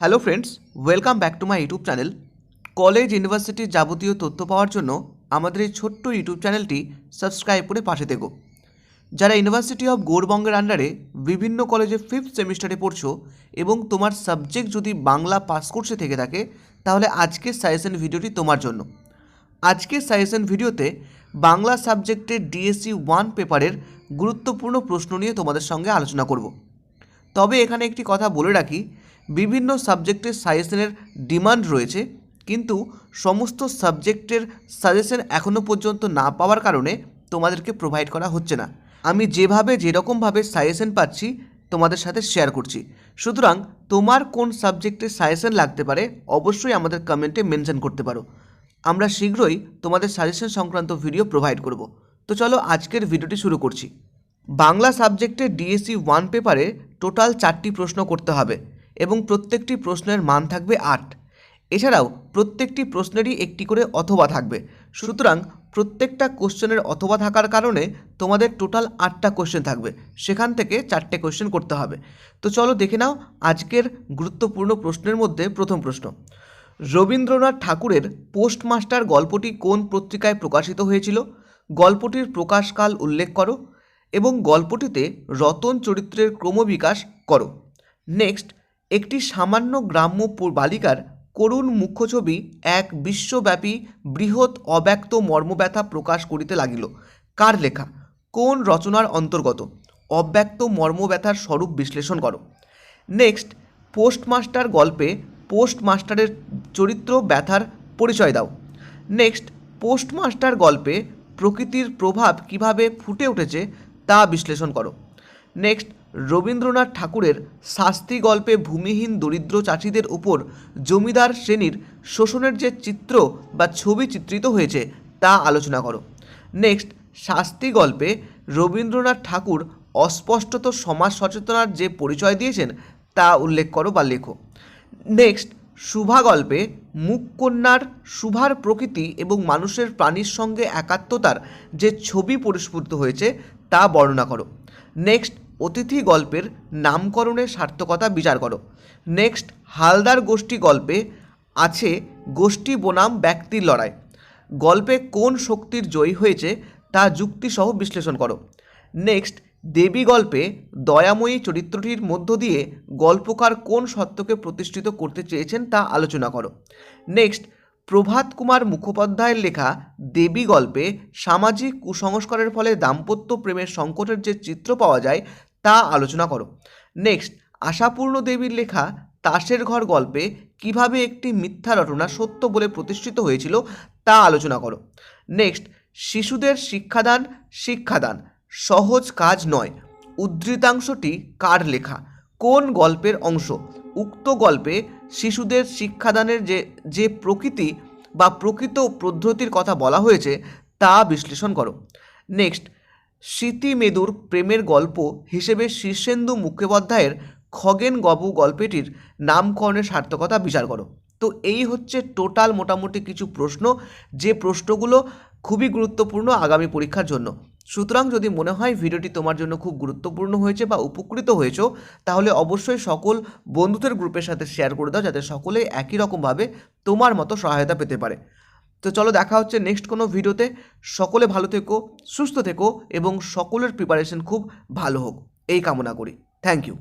Hello friends welcome back to my YouTube channel college ইউনিভার্সিটির যাবতীয় তথ্য পাওয়ার জন্য আমাদের এই ছোট্ট ইউটিউব চ্যানেলটি সাবস্ক্রাইব করে পাশে থেকো। যারা ইউনিভার্সিটি অফ গৌরবঙ্গের আন্ডারে বিভিন্ন কলেজে ফিফথ সেমিস্টারে পড়ছো এবং তোমার সাবজেক্ট যদি বাংলা পাস কোর্সে থেকে থাকে, তাহলে আজকের সাজেশন ভিডিওটি তোমার জন্য। আজকের সাজেশন ভিডিওতে বাংলা সাবজেক্টের ডিএসসি ওয়ান পেপারের গুরুত্বপূর্ণ প্রশ্ন নিয়ে তোমাদের সঙ্গে আলোচনা করব। তবে এখানে একটি কথা বলে রাখি বিভিন্ন সাবজেক্টের সাজেশনের ডিমান্ড রয়েছে, কিন্তু সমস্ত সাবজেক্টের সাজেশন এখনও পর্যন্ত না পাওয়ার কারণে তোমাদেরকে প্রোভাইড করা হচ্ছে না। আমি যেভাবে যেরকমভাবে সাজেশন পাচ্ছি, তোমাদের সাথে শেয়ার করছি। সুতরাং তোমার কোন সাবজেক্টে সাজেশন লাগতে পারে, অবশ্যই আমাদের কমেন্টে মেনশন করতে পারো। আমরা শীঘ্রই তোমাদের সাজেশন সংক্রান্ত ভিডিও প্রোভাইড করব। তো চলো আজকের ভিডিওটি শুরু করছি। বাংলা সাবজেক্টের ডিএসসি ওয়ান পেপারে টোটাল চারটি প্রশ্ন করতে হবে। এবং প্রত্যেকটি প্রশ্নের মান থাকবে আট। এছাড়াও প্রত্যেকটি প্রশ্নেরই একটি করে অথবা থাকবে। সুতরাং প্রত্যেকটা কোশ্চেনের অথবা থাকার কারণে তোমাদের টোটাল আটটা কোশ্চেন থাকবে। সেখান থেকে চারটে কোশ্চেন করতে হবে। তো চলো দেখে নাও আজকের গুরুত্বপূর্ণ প্রশ্নের মধ্যে প্রথম প্রশ্ন। রবীন্দ্রনাথ ঠাকুরের পোস্টমাস্টার গল্পটি কোন পত্রিকায় প্রকাশিত হয়েছিল? গল্পটির প্রকাশকাল উল্লেখ করো এবং গল্পটিতে রতন চরিত্রের ক্রমবিকাশ করো। নেক্সট একটি সামান্য গ্রাম্য বালিকার করুণ মুখ্যছবি এক বিশ্বব্যাপী বৃহৎ অব্যক্ত মর্মব্যথা প্রকাশ করিতে লাগিল। কার লেখা? কোন রচনার অন্তর্গত? অব্যক্ত মর্মব্যথার স্বরূপ বিশ্লেষণ করো। নেক্সট, পোস্টমাস্টার গল্পে পোস্টমাস্টারের চরিত্র ব্যথার পরিচয় দাও। নেক্সট, পোস্টমাস্টার গল্পে প্রকৃতির প্রভাব কীভাবে ফুটে উঠেছে তা বিশ্লেষণ করো। নেক্সট রবীন্দ্রনাথ ঠাকুরের শাস্তি গল্পে ভূমিহীন দরিদ্র চাষিদের উপর জমিদার শ্রেণির শোষণের যে চিত্র বা ছবি চিত্রিত হয়েছে, তা আলোচনা করো। নেক্সট, শাস্তি গল্পে রবীন্দ্রনাথ ঠাকুর অস্পষ্টত সমাজ সচেতনার যে পরিচয় দিয়েছেন, তা উল্লেখ করো বা লেখো। নেক্সট, শুভা গল্পে মুখকন্যার শুভার প্রকৃতি এবং মানুষের প্রাণীর সঙ্গে একাত্মতার যে ছবি পরিস্ফুটিত হয়েছে, তা বর্ণনা করো। নেক্সট অতিথি গল্পের নামকরণের সার্থকতা বিচার করো। নেক্সট, হালদার গোষ্ঠী গল্পে আছে গোষ্ঠী বনাম ব্যক্তির লড়াই। গল্পে কোন শক্তির জয়ী হয়েছে তা যুক্তিসহ বিশ্লেষণ করো। নেক্সট, দেবী গল্পে দয়াময়ী চরিত্রটির মধ্য দিয়ে গল্পকার কোন সত্যকে প্রতিষ্ঠিত করতে চেয়েছেন তা আলোচনা করো। নেক্সট, প্রভাত কুমার মুখোপাধ্যায়ের লেখা দেবী গল্পে সামাজিক কুসংস্কারের ফলে দাম্পত্য প্রেমের সংকটের যে চিত্র পাওয়া যায় তা আলোচনা করো। নেক্সট আশাপূর্ণ দেবীর লেখা তাসের ঘর গল্পে কীভাবে একটি মিথ্যা রটনা সত্য বলে প্রতিষ্ঠিত হয়েছিল তা আলোচনা করো। নেক্সট শিশুদের শিক্ষাদান শিক্ষাদান, সহজ কাজ নয়। উদ্ধৃতাংশটি কার লেখা? কোন গল্পের অংশ? উক্ত গল্পে শিশুদের শিক্ষাদানের যে যে প্রকৃতি বা প্রকৃত পদ্ধতির কথা বলা হয়েছে তা বিশ্লেষণ করো। নেক্সট স্মৃতি মেদুর প্রেমের গল্প হিসেবে শীর্ষেন্দু মুখোপাধ্যায়ের খগেন গবু গল্পটির নামকরণের সার্থকতা বিচার করো। তো এই হচ্ছে টোটাল মোটামুটি কিছু প্রশ্ন। যে প্রশ্নগুলো খুবই গুরুত্বপূর্ণ আগামী পরীক্ষার জন্য। সুতরাং যদি মনে হয় ভিডিওটি তোমার জন্য খুব গুরুত্বপূর্ণ হয়েছে বা উপকৃত হয়েছো, তাহলে অবশ্যই সকল বন্ধুদের গ্রুপের সাথে শেয়ার করে দাও, যাতে সকলে একই রকমভাবে তোমার মতো সহায়তা পেতে পারে। তো চলো দেখা হচ্ছে নেক্সট কোনো ভিডিওতে। সকলে ভালো থেকো, সুস্থ থেকো এবং সকলের প্রিপারেশন খুব ভালো হোক। এই কামনা করি। Thank you